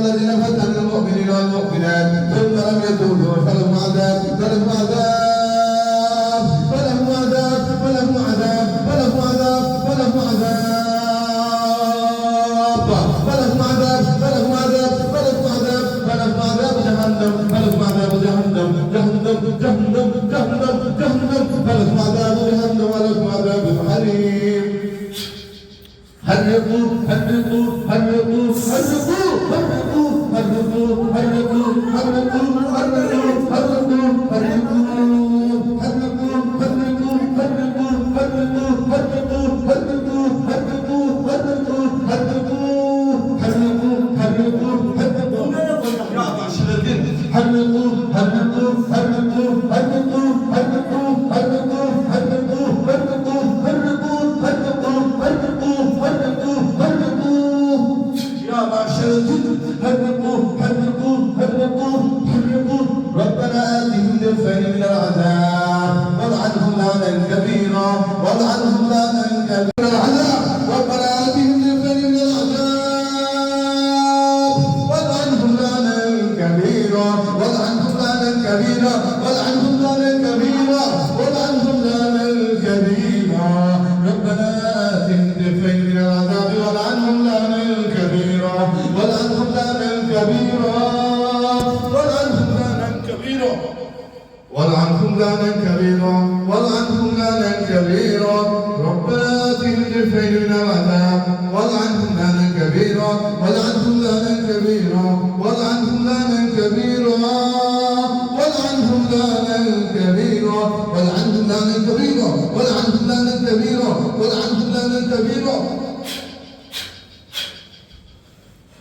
الذين فتنوا المؤمنين والمؤمنات ثم لم يتوبوا فلهم عذاب فلهم عذاب فلهم عذاب فلهم عذاب فلهم عذاب فلهم عذاب فلهم عذاب فلهم عذاب فلهم عذاب فلهم عذاب جهنم فلهم عذاب جهنم جهنم جهنم جهنم جهنم فلهم عذاب جهنم ولهم عذاب الحريم حرقوا حرقوا العذاب والعنهم لعنا كبيرا والعنهم لعنا كبيرا والعنهم لعنا كبيرا والعنهم لعنا كبيرا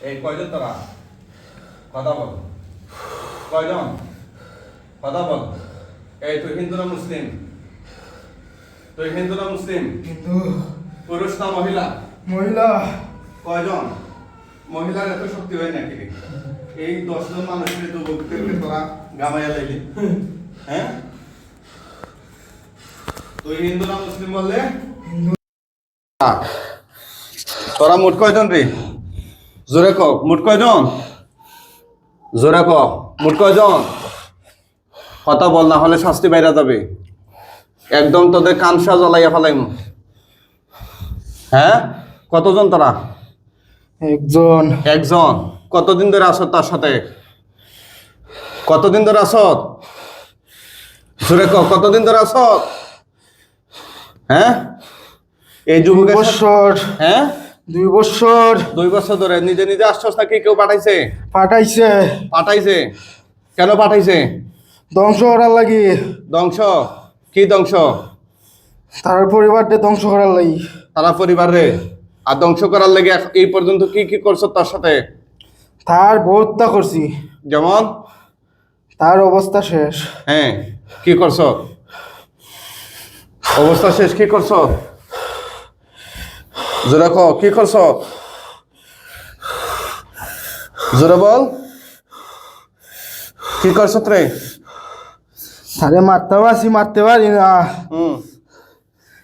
এই কয়জন তোরা কথা বল কয়জন কথা বল এই তুই হিন্দু না মুসলিম তুই হিন্দু না মুসলিম কিন্তু পুরুষ না মহিলা মহিলা কয়জন মহিলার এত শক্তি হয় নাকি রে? এই দশজন মানুষের তো বক্তের তোরা গামাইয়া লাইলি হ্যাঁ তুই হিন্দু না মুসলিম বললে? তোরা মোট কয়জন রে? জোরে ক মোট কয়জন? জোরে ক মোট কয়জন? কথা বল না হলে শাস্তি বাইরা যাবে। একদম তোদের কানসা জ্বলাইয়া ফেলাইম। হ্যাঁ? কতজন তোরা? একজন। একজন। কতদিন ধরে আসো তার সাথে? কতদিন ধরে আসো? জোরে ক কতদিন ধরে আসো? হ্যাঁ? এই দুই যুবকের বছর। হ্যাঁ? দুই বছর। দুই বছর ধরে নিজে নিজে আসছস নাকি কেউ পাঠাইছে? পাঠাইছে। পাঠাইছে? কেন পাঠাইছে? ধ্বংস করার লাগি। ধ্বংস? কি ধ্বংস? তার পরিবারটা ধ্বংস করার লাগি। তারা পরিবার রে আর ধ্বংস করার লেগে এই পর্যন্ত কি কি করছ তার সাথে? তার বহুত্তা করছি। যেমন? তার অবস্থা শেষ। হ্যাঁ কি করছ? অবস্থা শেষ কি করছ? জোরে ক কি করছ? জোরে বল। কি করছ রে তারে মারতে পারছি মারতে পারি না।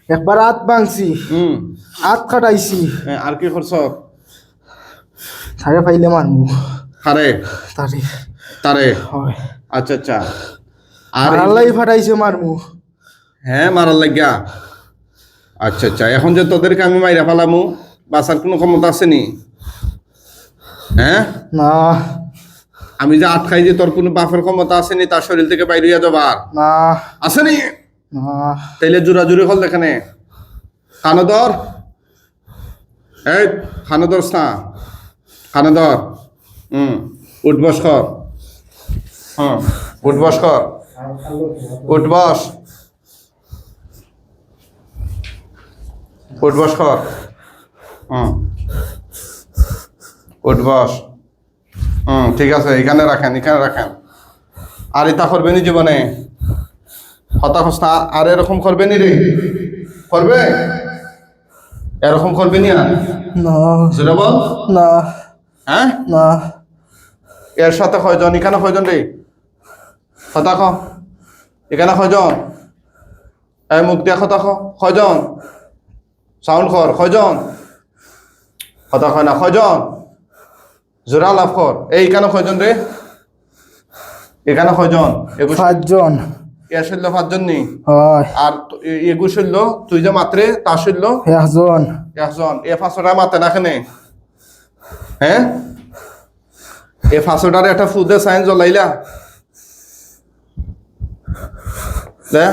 একবার হাত ভাঙছি। হুম। হাত কাটাইছি। আর কি করছ? তারে পাইলে মারমু। আরে তারে। তারে? হয়। আচ্ছা আচ্ছা। আর লাগি ফাটাইছে মারমু। হ্যাঁ মারার লাগিয়া। আচ্ছা আচ্ছা এখন যে তোদেরকে আমি মাইরা ফেলামু বাঁচার কোনো ক্ষমতা আছে নি হ্যাঁ? না। আমি যে আটকাই যে তোর কোনো বাপের ক্ষমতা আসেনি তার শরীর থেকে বাইরে যাবার? না। আসেনি না। তাইলে জোরা জুড়ে হল এখানে খানদর? এই খানদর না খানদর হুম উঠ বস কর। হুম উঠ বস কর। উঠ উঠ বস কর হুম উঠ বস হুম ঠিক আছে এখানে রাখেন এখানে রাখেন। আর এটা করবে নি জীবনে? হতাশ না আর এরকম করবে নি রে? করবে? এরকম করবে নি আর? না। জোরে বল। না। হ্যাঁ? না। এর সাথে কয়জন? এখানে কয়জন রে? ক এখানে কয়জন? এই মুখ দিয়া ক কয়জন? সাউন্ড কর কয়জন কথা কয় না কয়জন জোরা লাভ কর এই এখানে কয়জন রে এখানে কয়জন পাঁচজন এর শৈল্য পাঁচজন নি হয়। আর তো- এ- একুশ শৈল্য তুই যে মাত্রে তার শৈল্য একজন। একজন। এ পাঁচশোটা মাতে না কেনে হ্যাঁ এ পাঁচশোটার একটা ফুদে সাইন জ্বলাইলা। দে।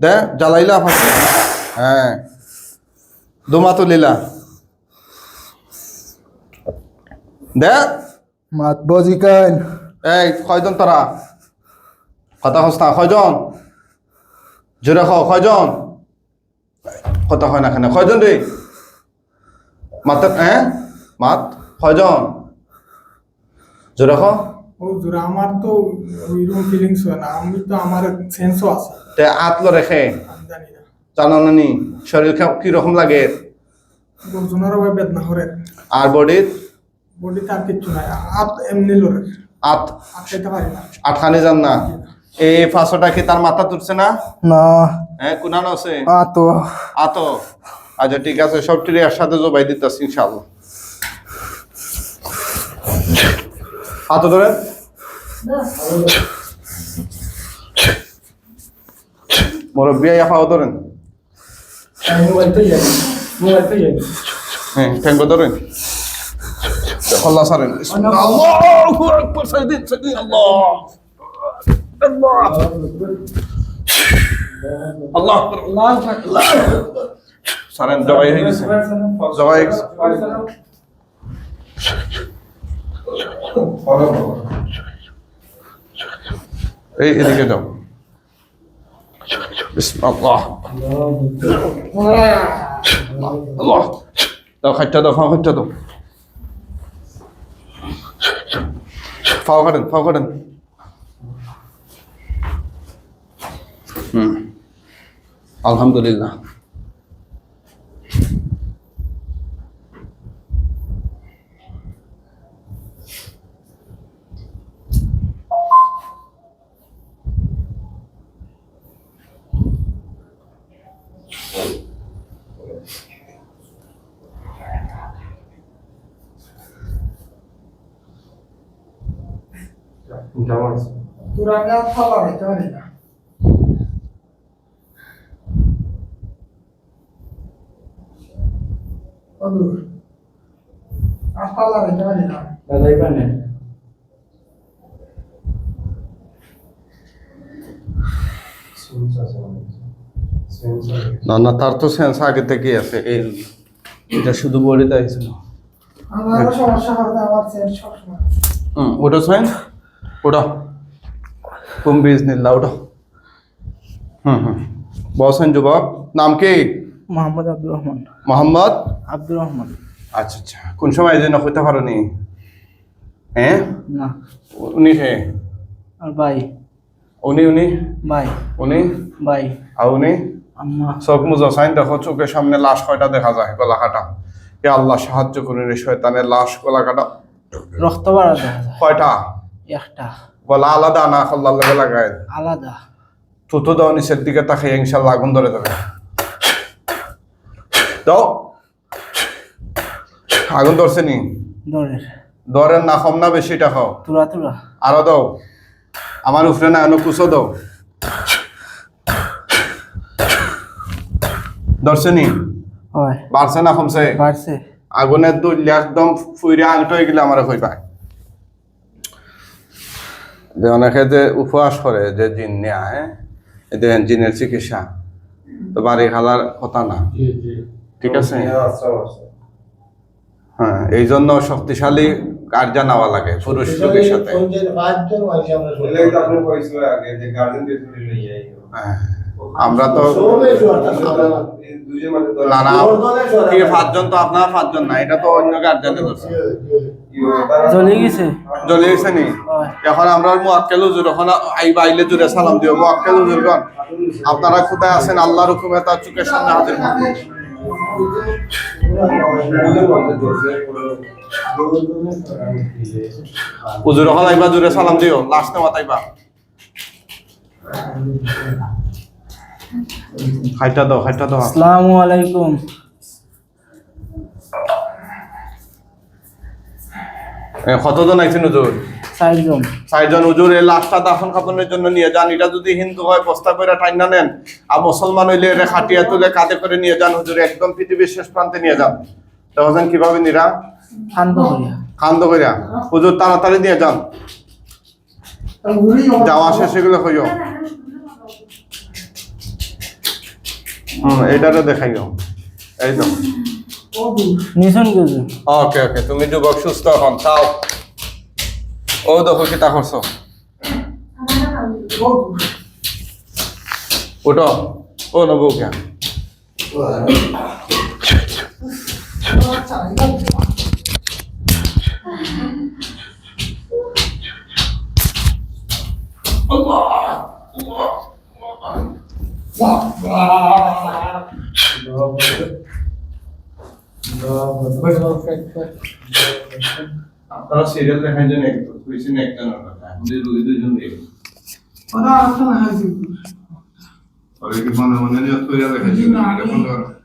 দে জ্বালাইলা পাঁচশো হ্যাঁ। দুমা তুলিলা দে। মাত বজিকান এই কয়জন তোরা। কথা হস্তা কয়জন জোরে খ কয়জন কথা হয় না কেন। কয়জন রে। মাত হ্যাঁ মাত কয়জন জোরে খ। হুজুর আমার তো ওইরকম ফিলিংস হয় না আমি তো আমার সেন্সও আছে। তে আতলো রেখে। জানি না না শরীর কে- কীরকম লাগে? গর্জনের ভাবে বেদনা করে। আর বডির বডিতে আর কিচ্ছু নাই আত এমনি লড়ে। আত? আত খেতে পারি না। আটখানি যান না? এই পাঁচশোটা কি তার মাথা তুলছে না? না। হ্যাঁ কুনানো আছে আতো। আতো? আচ্ছা ঠিক আছে সব টিরে একসাথে জবাই দিতেছি ইনশাআল্লাহ। হাতো ধরেন। মুরব্বী আফাও ধরেন। মোবাইল তো যাই মোবাইল তো যাই হ্যাঁ ঠ্যাঙ্গ ধরেন আল্লাহু এই এদিকে যাও। বিসমিল্লাহ। الله দাও খাইটা দাও ফাও খাইটা দাও। ফাও কাটেন ফাও কাটেন। হুম। আলহামদুলিল্লাহ। পারি না না না না তার তো সেন্স আগে থেকে আছে এই এটা শুধু বলে দিয়েছিল আমারও সমস্যা হবে আমার সেন্স সবসময়। হুম ওটা সাইন ওটা কুম বিজনিল্লাহ ওটা হুম হুম বসেন যুবক নাম কি মোহাম্মদ আব্দুর রহমান মোহাম্মদ আব্দুর রহমান আচ্ছা আচ্ছা কোন সময় জন্য হইতে পারো নি হ্যাঁ না উনি হে আর ভাই উনি উনি ভাই উনি ভাই আর উনি আম্মা চোখ মুজা সাইন দেখো চোখের সামনে লাশ কয়টা দেখা যায় গলা কাটা এ আল্লাহ সাহায্য করুন শয়তানের লাশ গলা কাটা রক্ত বাড়া দেখা যায় কয়টা একটা। গলা আলাদা না খল্লার লগে লাগায় আলাদা। থুতু দাও নিচের দিকে তাকে ইনশাল্লাহ আগুন ধরে যাবে। দাও। আগুন ধরছে নি? দরের না কম না বেশিটা খাও। তুরা তুরা আরও দাও। আমার উপরে না এনো কুচো দাও। ধরছে নি? হয়। বাড়ছে না কমছে? বাড়ছে। আগুনের দুল একদম ফুইরে আংট হয়ে গেলে আমার পায়। যে অনেকে যে উপবাস করে যে জিন নেয়া হ্যাঁ? দেখেন জিনের চিকিৎসা। তো বাড়ি খালার কথা না? ঠিক আছে? হ্যাঁ এই জন্য শক্তিশালী গার্জিয়ান আওয়া লাগে পুরুষ লোকের সাথে। হ্যাঁ। আমরা তো না না পাঁচজন তো আপনার পাঁচজন না এটা তো অন্য গার্জিয়ানের দোষ। জ্বলে গেছে? জ্বলে গেছে নি এখন আমরা মোয়াক্কেল হুজুর এখন আইবা আইলে জুড়ে সালাম দিও। মোয়াক্কেল হুজুরগণ আপনারা কোথায় আছেন? আল্লাহর হুকুমে তার চোখের সামনে হাজির হুজুর এখন আইবা জুড়ে সালাম দিও। লাস্ট নেওয়া তাইবা খাইটা দাও খাইটা দাও। আসসালামু আলাইকুম। কতজন আইছেন হুজুর? চারজন। চারজন। হুজুর এই লাশটা দাফন কাপনের জন্য নিয়ে যান। এটা যদি হিন্দু হয় বস্তা করে টাইনা নেন। আর মুসলমান হইলে এটা খাটিয়া তুলে কাঁধে করে নিয়ে যান। হুজুর একদম পৃথিবীর শেষ প্রান্তে নিয়ে যান। দেখেন কীভাবে নিরা? শান্ত হইয়া খান্দ কইরা। হুজুর তাড়াতাড়ি নিয়ে যান। যাওয়া শেষ এগুলো হইও হুম এটারও দেখাইও। এই তো নিছুন গেছে ওকে ওকে তুমি যুবক সুস্থ এখন চাও। ও দেখো কি তা করছ। উঠো। ও নবু কে? আপনারা সিরিয়াল দেখার জন্য একটু বেশি না একটা না কথা আমাদের রোগী দুজন দেখি ওরা আসলে হাসি পরে কি মনে মনে নিয়ত করে দেখাচ্ছি না, আমি-